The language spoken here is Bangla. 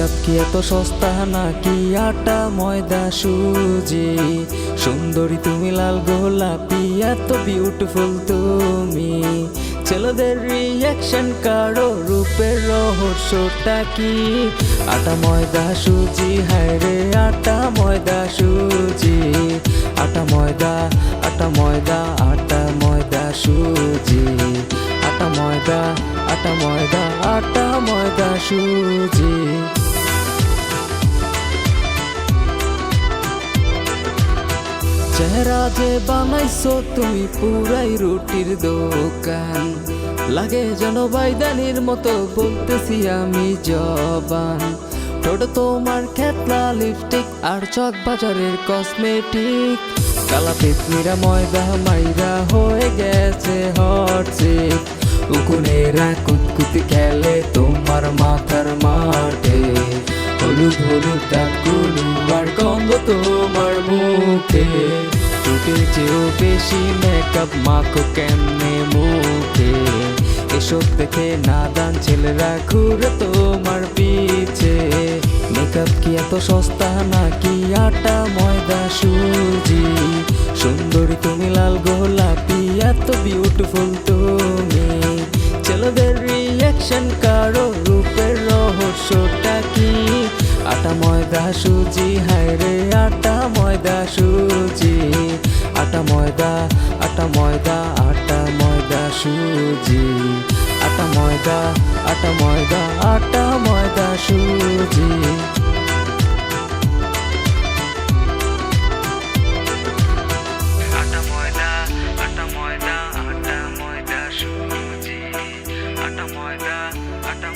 মেকআপ কি এত সস্তা নাকি আটা ময়দা সুজি? সুন্দরী তুমি লাল গোলাপি, এত বিউটিফুল তুমি। ছেলেদের রিয়াকশন কারও রূপের রহস্যটা কি? আটা ময়দা সুজি, হায় রে, আটা ময়দা সুজি। আটা ময়দা আটা ময়দা আটা ময়দা সুজি। আটা ময়দা আটা ময়দা আটা ময়দা সুজি। চেহারা যে বানাইছো তুমি পুরাই রুটির দোকান। লাগে যেন বাইদানির মতো বলতেছি আমি জবান। টোটো তোমার খেতলা লিপস্টিক আর চক বাজারের কসমেটিক কালা পেতনিরা ময়দা মাইরা হয়ে গেছে হটচিক উকুনেরা কুতকুতি খেলে তোমার মাথার মাঠে। হলুদ হলুদ মুখে। চোখের চেয়েও বেশি মেকআপ মাখো কেমনে মুখে? এসব দেখে নাদান ছেলেরা ঘুরে তোমার পিছে। মেকআপ কি এত সস্তা নাকি আটা, ময়দা, সুজি? সুন্দরী তুমি লাল গোলাপি, এত বিউটিফুল তুমি। ছেলেদের রিয়াকশন কারও রূপের রহস্যটা কি আটা ময়দা সুজি, হায় রে, আটা ময়দা সুজি। আটা ময়দা আটা ময়দা আটা ময়দা সুজি। আটা ময়দা আটা ময়দা আটা ময়দা সুজি। আটা